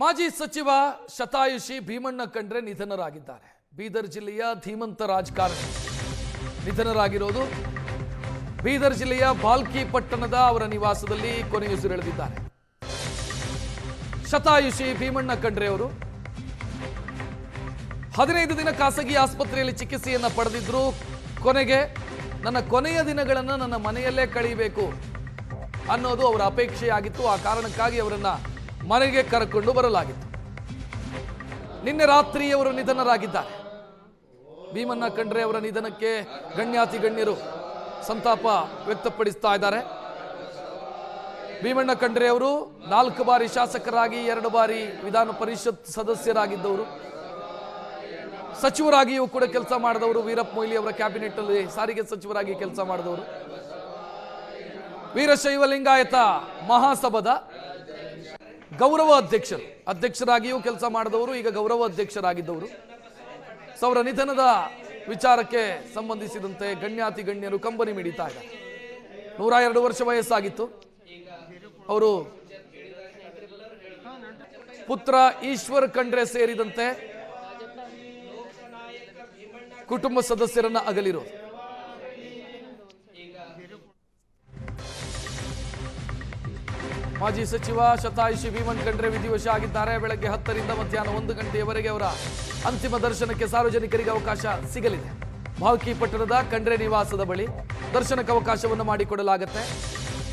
ಮಾಜಿ ಸಚಿವ ಶತಾಯುಷಿ ಭೀಮಣ್ಣ ಕಂಡ್ರೆ ನಿಧನರಾಗಿದ್ದಾರೆ. ಬೀದರ್ ಜಿಲ್ಲೆಯ ಧೀಮಂತ ರಾಜಕಾರಣಿ. ನಿಧನರಾಗಿರೋದು ಬೀದರ್ ಜಿಲ್ಲೆಯ ಬಾಲ್ಕಿ ಪಟ್ಟಣದ ಅವರ ನಿವಾಸದಲ್ಲಿ ಕೊನೆಯುಸಿರೆಳೆದಿದ್ದಾರೆ ಶತಾಯುಷಿ ಭೀಮಣ್ಣ ಕಂಡ್ರೆ ಅವರು ಹದಿನೈದು ದಿನ ಖಾಸಗಿ ಆಸ್ಪತ್ರೆಯಲ್ಲಿ ಚಿಕಿತ್ಸೆಯನ್ನು ಪಡೆದಿದ್ರು. ಕೊನೆಗೆ ನನ್ನ ಕೊನೆಯ ದಿನಗಳನ್ನು ನನ್ನ ಮನೆಯಲ್ಲೇ ಕಳೀಬೇಕು ಅನ್ನೋದು ಅವರ ಅಪೇಕ್ಷೆಯಾಗಿತ್ತು. ಆ ಕಾರಣಕ್ಕಾಗಿ ಅವರನ್ನ ಮನೆಗೆ ಕರ್ಕೊಂಡು ಬರಲಾಗಿತ್ತು. ನಿನ್ನೆ ರಾತ್ರಿ ಅವರು ನಿಧನರಾಗಿದ್ದಾರೆ. ಭೀಮಣ್ಣ ಖಂಡ್ರೆ ಅವರ ನಿಧನಕ್ಕೆ ಗಣ್ಯಾತಿ ಗಣ್ಯರು ಸಂತಾಪ ವ್ಯಕ್ತಪಡಿಸ್ತಾ ಇದ್ದಾರೆ. ಭೀಮಣ್ಣ ಖಂಡ್ರೆ ಅವರು ನಾಲ್ಕು ಬಾರಿ ಶಾಸಕರಾಗಿ, ಎರಡು ಬಾರಿ ವಿಧಾನ ಪರಿಷತ್ ಸದಸ್ಯರಾಗಿದ್ದವರು. ಸಚಿವರಾಗಿಯೂ ಕೂಡ ಕೆಲಸ ಮಾಡಿದವರು ವೀರಪ್ಪ ಮೊಯ್ಲಿ ಅವರ ಕ್ಯಾಬಿನೆಟ್ ಅಲ್ಲಿ ಸಾರಿಗೆ ಸಚಿವರಾಗಿ ಕೆಲಸ ಮಾಡಿದವರು. ವೀರಶೈವ ಲಿಂಗಾಯತ ಮಹಾಸಭಾದ ಗೌರವ ಅಧ್ಯಕ್ಷರು ಅಧ್ಯಕ್ಷರಾಗಿಯೂ ಕೆಲಸ ಮಾಡಿದವರು, ಈಗ ಗೌರವ ಅಧ್ಯಕ್ಷರಾಗಿದ್ದವರು ಅವರ ನಿಧನದ ವಿಚಾರಕ್ಕೆ ಸಂಬಂಧಿಸಿದಂತೆ ಗಣ್ಯಾತಿ ಗಣ್ಯರು ಕಂಬನಿ ಮಿಡಿತಾ ಇದ್ದಾರೆ. ನೂರ ಎರಡು ವರ್ಷ ವಯಸ್ಸಾಗಿತ್ತು. ಅವರು ಪುತ್ರ ಈಶ್ವರ್ ಖಂಡ್ರೆ ಸೇರಿದಂತೆ ಕುಟುಂಬ ಸದಸ್ಯರನ್ನ ಅಗಲಿರೋದು ಮಾಜಿ ಸಚಿವ ಶತಾಯುಷಿ ಭೀಮನ್ ಖಂಡ್ರೆ ವಿಧಿವಶ ಆಗಿದ್ದಾರೆ. ಬೆಳಗ್ಗೆ ಹತ್ತರಿಂದ ಮಧ್ಯಾಹ್ನ ಒಂದು ಗಂಟೆಯವರೆಗೆ ಅವರ ಅಂತಿಮ ದರ್ಶನಕ್ಕೆ ಸಾರ್ವಜನಿಕರಿಗೆ ಅವಕಾಶ ಸಿಗಲಿದೆ. ಭಾವಕಿ ಪಟ್ಟಣದ ಖಂಡ್ರೆ ನಿವಾಸದ ಬಳಿ ದರ್ಶನಕ್ಕೆ ಅವಕಾಶವನ್ನು ಮಾಡಿಕೊಡಲಾಗುತ್ತೆ.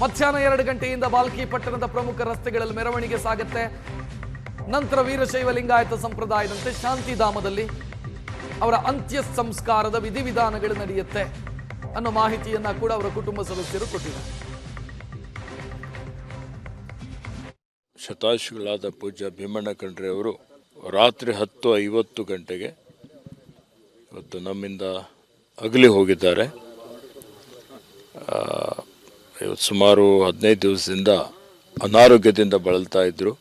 ಮಧ್ಯಾಹ್ನ ಎರಡು ಗಂಟೆಯಿಂದ ಬಾಲ್ಕಿ ಪಟ್ಟಣದ ಪ್ರಮುಖ ರಸ್ತೆಗಳಲ್ಲಿ ಮೆರವಣಿಗೆ ಸಾಗುತ್ತೆ. ನಂತರ ವೀರಶೈವ ಲಿಂಗಾಯತ ಸಂಪ್ರದಾಯದಂತೆ ಶಾಂತಿಧಾಮದಲ್ಲಿ ಅವರ ಅಂತ್ಯ ಸಂಸ್ಕಾರದ ವಿಧಿವಿಧಾನಗಳು ನಡೆಯುತ್ತೆ ಅನ್ನೋ ಮಾಹಿತಿಯನ್ನು ಕೂಡ ಅವರ ಕುಟುಂಬ ಸದಸ್ಯರು ಕೊಟ್ಟಿದ್ದಾರೆ. ಶತಾಯುಷಿಗಳಾದ ಪೂಜ್ಯ ಭೀಮಣ್ಣ ಖಂಡ್ರೆ ಅವರು ರಾತ್ರಿ ಹತ್ತು ಐವತ್ತು ಗಂಟೆಗೆ ಇವತ್ತು ನಮ್ಮಿಂದ ಅಗಲಿ ಹೋಗಿದ್ದಾರೆ. ಇವತ್ತು ಸುಮಾರು ಹದಿನೈದು ದಿವಸದಿಂದ ಅನಾರೋಗ್ಯದಿಂದ ಬಳಲ್ತಾ ಇದ್ದರು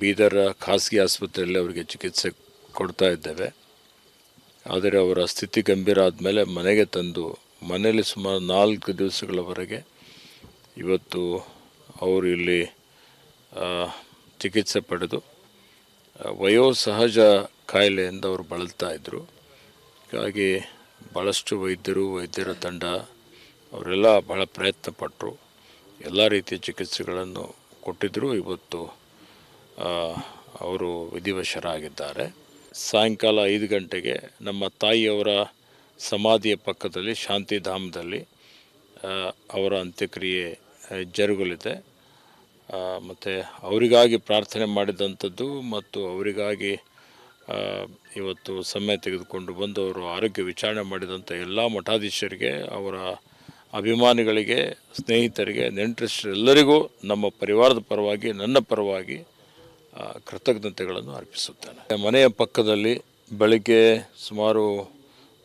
ಬೀದರ್ ಖಾಸಗಿ ಆಸ್ಪತ್ರೆಯಲ್ಲಿ ಅವರಿಗೆ ಚಿಕಿತ್ಸೆ ಕೊಡ್ತಾ ಇದ್ದೇವೆ. ಆದರೆ ಅವರ ಸ್ಥಿತಿ ಗಂಭೀರ ಆದಮೇಲೆ ಮನೆಗೆ ತಂದು ಮನೆಯಲ್ಲಿ ಸುಮಾರು ನಾಲ್ಕು ದಿವಸಗಳವರೆಗೆ ಇವತ್ತು ಅವರು ಇಲ್ಲಿ ಚಿಕಿತ್ಸೆ ಪಡೆದು ವಯೋಸಹಜ ಕಾಯಿಲೆಯಿಂದ ಅವರು ಬಳಲ್ತಾ ಇದ್ದರು ಹೀಗಾಗಿ ಭಾಳಷ್ಟು ವೈದ್ಯರು, ವೈದ್ಯರ ತಂಡ ಅವರೆಲ್ಲ ಬಹಳ ಪ್ರಯತ್ನ ಪಟ್ಟರು ಎಲ್ಲ ರೀತಿಯ ಚಿಕಿತ್ಸೆಗಳನ್ನು ಕೊಟ್ಟಿದ್ದರು ಇವತ್ತು ಅವರು ವಿಧಿವಶರಾಗಿದ್ದಾರೆ. ಸಾಯಂಕಾಲ ಐದು ಗಂಟೆಗೆ ನಮ್ಮ ತಾಯಿಯವರ ಸಮಾಧಿಯ ಪಕ್ಕದಲ್ಲಿ, ಶಾಂತಿಧಾಮದಲ್ಲಿ ಅವರ ಅಂತ್ಯಕ್ರಿಯೆ ಜರುಗಲಿದೆ. ಮತ್ತು ಅವರಿಗಾಗಿ ಪ್ರಾರ್ಥನೆ ಮಾಡಿದಂಥದ್ದು ಮತ್ತು ಅವರಿಗಾಗಿ ಇವತ್ತು ಸಮಯ ತೆಗೆದುಕೊಂಡು ಬಂದು ಅವರು ಆರೋಗ್ಯ ವಿಚಾರಣೆ ಮಾಡಿದಂಥ ಎಲ್ಲ ಮಠಾಧೀಶರಿಗೆ, ಅವರ ಅಭಿಮಾನಿಗಳಿಗೆ, ಸ್ನೇಹಿತರಿಗೆ ನೆಂಟರಿಷ್ಟರೆಲ್ಲರಿಗೂ ನಮ್ಮ ಪರಿವಾರದ ಪರವಾಗಿ, ನನ್ನ ಪರವಾಗಿ ಕೃತಜ್ಞತೆಗಳನ್ನು ಅರ್ಪಿಸುತ್ತೇನೆ. ಮನೆಯ ಪಕ್ಕದಲ್ಲಿ ಬೆಳಗ್ಗೆ ಸುಮಾರು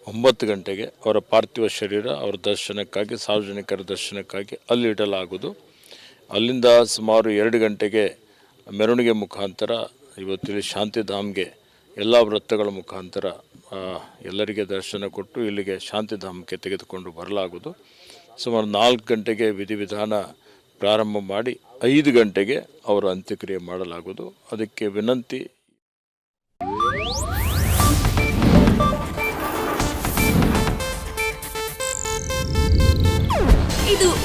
ಒಂಬತ್ತು ಗಂಟೆಗೆ ಅವರ ಪಾರ್ಥಿವ ಶರೀರ, ಅವರ ದರ್ಶನಕ್ಕಾಗಿ, ಸಾರ್ವಜನಿಕರ ದರ್ಶನಕ್ಕಾಗಿ ಅಲ್ಲಿ ಇಡಲಾಗುವುದು. ಅಲ್ಲಿಂದ ಸುಮಾರು ಎರಡು ಗಂಟೆಗೆ ಮೆರವಣಿಗೆ ಮುಖಾಂತರ, ಇವತ್ತಿಲ್ಲಿ ಶಾಂತಿಧಾಮ್ಗೆ ಎಲ್ಲ ವೃತ್ತಗಳ ಮುಖಾಂತರ ಎಲ್ಲರಿಗೆ ದರ್ಶನ ಕೊಟ್ಟು ಇಲ್ಲಿಗೆ ಶಾಂತಿಧಾಮಕ್ಕೆ ತೆಗೆದುಕೊಂಡು ಬರಲಾಗುವುದು. ಸುಮಾರು ನಾಲ್ಕು ಗಂಟೆಗೆ ವಿಧಿವಿಧಾನ ಪ್ರಾರಂಭ ಮಾಡಿ ಐದು ಗಂಟೆಗೆ ಅವರ ಅಂತ್ಯಕ್ರಿಯೆ ಮಾಡಲಾಗುವುದು. ಅದಕ್ಕೆ ವಿನಂತಿ